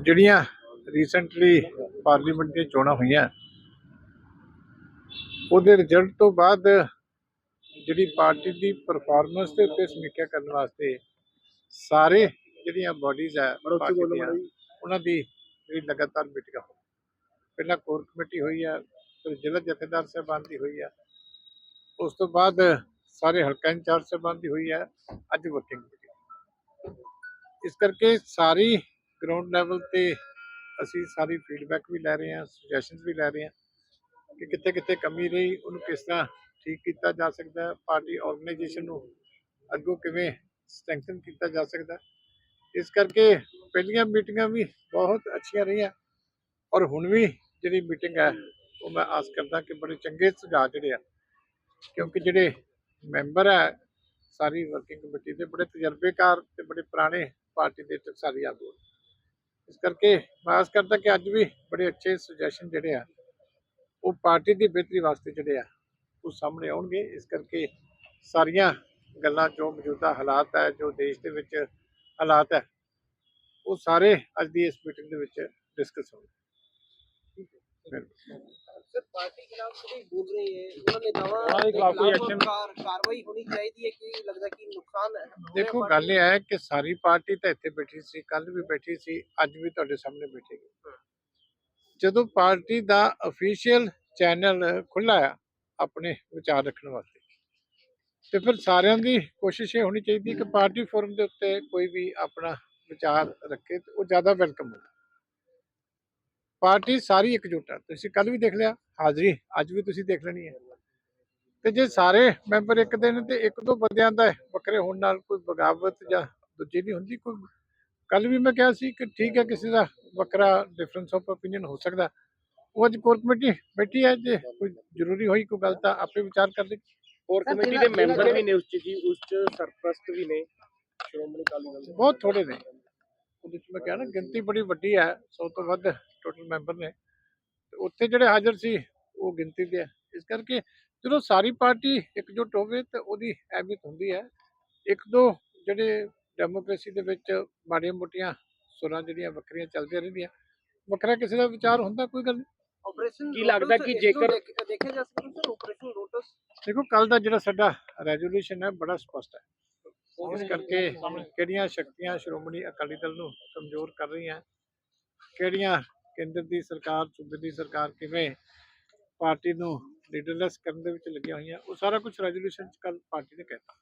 ਜਿਹੜੀਆਂ recently parliament ਦੀਆਂ ਚੋਣਾਂ ਹੋਈਆਂ ਉਹਦੇ ਰਿਜ਼ਲਟ ਤੋਂ ਬਾਅਦ ਜਿਹੜੀ ਪਾਰਟੀ ਦੀ ਪਰਫਾਰਮੈਂਸ ਦੇ ਉੱਤੇ ਸਮੀਖਿਆ ਕਰਨ ਵਾਸਤੇ ਸਾਰੇ ਜਿਹੜੀਆਂ ਬਾਡੀਜ਼ ਹੈ ਉਹਨਾਂ ਦੀ ਜਿਹੜੀ ਲਗਾਤਾਰ ਮੀਟਿੰਗਾਂ ਹੋ ਪਹਿਲਾਂ ਕੋਰ ਕਮੇਟੀ ਹੋਈ ਹੈ ਫਿਰ ਜ਼ਿਲ੍ਹਾ ਜਥੇਦਾਰ ਸਾਹਿਬਾਨ ਦੀ ਹੋਈ ਹੈ ਉਸ ਤੋਂ ਬਾਅਦ ਸਾਰੇ ਹਲਕਾ ਇੰਚਾਰਜ ਸਾਹਿਬਾਨ ਦੀ ਹੋਈ ਹੈ ਅੱਜ ਵਰਕਿੰਗ ਇਸ ਕਰਕੇ ਸਾਰੀ ਗਰਾਊਂਡ ਲੈਵਲ ਤੇ ਅਸੀਂ ਸਾਰੀ ਫੀਡਬੈਕ ਵੀ ਲੈ ਰਹੇ ਹਾਂ ਸੁਜੈਸ਼ਨਸ ਵੀ ਲੈ ਰਹੇ ਹਾਂ ਕਿ ਕਿੱਥੇ ਕਿੱਥੇ ਕਮੀ ਰਹੀ, ਉਹਨੂੰ ਕਿਸ ਤਰ੍ਹਾਂ ਠੀਕ ਕੀਤਾ ਜਾ ਸਕਦਾ ਹੈ ਪਾਰਟੀ ਆਰਗੇਨਾਈਜੇਸ਼ਨ ਨੂੰ ਅੱਗੋਂ ਕਿਵੇਂ ਸਟਰੈਂਥਨ ਕੀਤਾ ਜਾ ਸਕਦਾ। ਇਸ ਕਰਕੇ ਪਹਿਲੀਆਂ ਮੀਟਿੰਗਾਂ ਵੀ ਬਹੁਤ ਅੱਛੀਆਂ ਰਹੀਆਂ ਔਰ ਹੁਣ ਵੀ ਜਿਹੜੀ ਮੀਟਿੰਗ ਹੈ, ਉਹ ਮੈਂ ਆਸ ਕਰਦਾ ਕਿ ਬੜੇ ਚੰਗੇ ਸੁਝਾਅ ਜਿਹੜੇ ਆ, ਕਿਉਂਕਿ ਜਿਹੜੇ ਮੈਂਬਰ ਹੈ, ਸਾਰੀ ਵਰਕਿੰਗ ਕਮੇਟੀ ਦੇ ਬੜੇ ਤਜਰਬੇਕਾਰ ਤੇ ਬੜੇ ਪੁਰਾਣੇ ਪਾਰਟੀ ਦੇ ਟਕਸਾਰੀ ਆਗੂ ਇਸ ਕਰਕੇ ਮੈਂ ਆਸ ਕਰਦਾ ਕਿ ਅੱਜ ਵੀ ਬੜੇ ਅੱਛੇ ਸੁਜੈਸ਼ਨ ਜਿਹੜੇ ਆ, ਉਹ ਪਾਰਟੀ ਦੀ ਬਿਹਤਰੀ ਵਾਸਤੇ ਜਿਹੜੇ ਆ, ਉਹ ਸਾਹਮਣੇ ਆਉਣਗੇ। ਇਸ ਕਰਕੇ ਸਾਰੀਆਂ ਗੱਲਾਂ ਜੋ ਮੌਜੂਦਾ ਹਾਲਾਤ ਹੈ, ਜੋ ਦੇਸ਼ ਦੇ ਵਿੱਚ ਹਾਲਾਤ ਹੈ, ਉਹ ਸਾਰੇ ਅੱਜ ਦੀ ਇਸ ਮੀਟਿੰਗ ਦੇ ਵਿੱਚ ਡਿਸਕਸ ਹੋਣਗੇ। ਪਾਰਟੀ ਦੇਖੋ ਗੱਲ ਇਹ ਹੈ ਕਿ ਸਾਰੀ ਪਾਰਟੀ ਤਾਂ ਇੱਥੇ ਬੈਠੀ ਸੀ ਕੱਲ ਵੀ ਬੈਠੀ ਸੀ ਅੱਜ ਵੀ ਤੁਹਾਡੇ ਸਾਹਮਣੇ ਬੈਠੇਗੀ ਜਦੋਂ ਪਾਰਟੀ ਦਾ ਅਫੀਸ਼ੀਅਲ ਚੈਨਲ ਖੁੱਲਾ ਆ ਆਪਣੇ ਵਿਚਾਰ ਰੱਖਣ ਵਾਸਤੇ ਤੇ ਫਿਰ ਸਾਰਿਆਂ ਦੀ ਕੋਸ਼ਿਸ਼ ਇਹ ਹੋਣੀ ਚਾਹੀਦੀ ਕਿ ਪਾਰਟੀ ਫੋਰਮ ਦੇ ਉੱਤੇ ਕੋਈ ਵੀ ਆਪਣਾ ਵਿਚਾਰ ਰੱਖੇ ਉਹ ਜ਼ਿਆਦਾ ਵੈਲਕਮ ਹੋਵੇ ਪਾਰਟੀ ਸਾਰੀ ਇਕਜੁੱਟ ਹੈ ਤੁਸੀਂ ਕੱਲ ਵੀ ਦੇਖ ਲਿਆ ਹਾਜ਼ਰੀ ਅੱਜ ਵੀ ਤੁਸੀਂ ਦੇਖ ਲੈਣੀ ਹੈ। ਤੇ ਜੇ ਸਾਰੇ ਮੈਂਬਰ ਇੱਕ ਦੇ ਨੇ ਤੇ ਇੱਕ ਦੋ ਬੰਦਿਆਂ ਦਾ ਵੱਖਰੇ ਹੋਣ ਨਾਲ ਕੋਈ ਬਗਾਵਤ ਜਾਂ ਦੂਜੀ ਨਹੀਂ ਹੁੰਦੀ ਕੋਈ ਕੱਲ ਵੀ ਮੈਂ ਕਿਹਾ ਸੀ ਕਿ ਠੀਕ ਹੈ ਕਿਸੇ ਦਾ ਵੱਖਰਾ ਡਿਫਰੈਂਸ ਆਫ opinion ਹੋ ਸਕਦਾ। ਉਹ ਅੱਜ ਕੋਰ ਕਮੇਟੀ ਬੈਠੀ ਹੈ ਜੇ ਕੋਈ ਜ਼ਰੂਰੀ ਹੋਈ ਕੋਈ ਗੱਲ ਤਾਂ ਆਪੇ ਵਿਚਾਰ ਕਰ ਲਈ ਕੋਰ ਕਮੇਟੀ ਦੇ ਮੈਂਬਰ ਵੀ ਨੇ ਉਸ ਚ ਜੀ ਉਸ ਚ ਸਰਪ੍ਰਸਤ ਵੀ ਨੇ। ਸ਼੍ਰੋਮਣੀ ਅਕਾਲੀ ਦਲ ਦੇ ਬਹੁਤ ਥੋੜੇ ਨੇ। ਉਹਦੇ ਮੈਂ ਕਿਹਾ ਨਾ ਗਿਣਤੀ ਬੜੀ ਵੱਡੀ ਹੈ 100 ਤੋਂ ਵੱਧ ਟੋਟਲ ਮੈਂਬਰ ਨੇ। ਉੱਥੇ ਜਿਹੜੇ ਹਾਜ਼ਰ ਸੀ ਉਹ ਗਿਣਤੀ ਦੇ ਇਸ ਕਰਕੇ ਜਦੋਂ ਸਾਰੀ ਪਾਰਟੀ ਇਕਜੁੱਟ ਹੋਵੇ ਤਾਂ ਉਹਦੀ ਅਹਿਮੀਅਤ ਹੁੰਦੀ ਹੈ। ਇੱਕ ਦੋ ਜਿਹੜੇ ਡੈਮੋਕ੍ਰੇਸੀ ਦੇ ਵਿੱਚ ਮਾੜੀਆਂ ਮੋਟੀਆਂ ਸੁਰਾਂ ਜਿਹੜੀਆਂ ਵੱਖਰੀਆਂ ਚੱਲਦੀਆਂ ਰਹਿੰਦੀਆਂ ਵੱਖਰਾ ਕਿਸੇ ਦਾ ਵਿਚਾਰ ਹੁੰਦਾ ਕੋਈ ਗੱਲ ਕੀ ਲੱਗਦਾ ਕਿ ਜੇਕਰ ਦੇਖਿਆ ਜਾ ਸਕਦਾ ਆਪਰੇਸ਼ਨ ਲੋਟਸ ਦੇਖੋ ਕੱਲ ਦਾ ਜਿਹੜਾ ਸਾਡਾ ਰੈਜ਼ੋਲੂਸ਼ਨ ਹੈ ਬੜਾ ਸਪਸ਼ਟ ਹੈ। ਇਸ ਕਰਕੇ ਕਿਹੜੀਆਂ ਸ਼ਕਤੀਆਂ ਸ਼੍ਰੋਮਣੀ ਅਕਾਲੀ ਦਲ ਨੂੰ ਕਮਜ਼ੋਰ ਕਰ ਰਹੀਆਂ? ਕਿਹੜੀਆਂ ਕੇਂਦਰ ਦੀ ਸਰਕਾਰ ਸੂਬੇ ਦੀ ਸਰਕਾਰ ਕਿਵੇਂ ਪਾਰਟੀ ਨੂੰ ਲੀਡਰਲੈਸ ਕਰਨ ਦੇ ਵਿੱਚ ਲੱਗੀਆਂ ਹੋਈਆਂ? ਉਹ ਸਾਰਾ ਕੁਝ ਰੈਜ਼ੋਲੂਸ਼ਨ ਚ ਕੱਲ ਪਾਰਟੀ ਨੇ ਕਹਿਤਾ।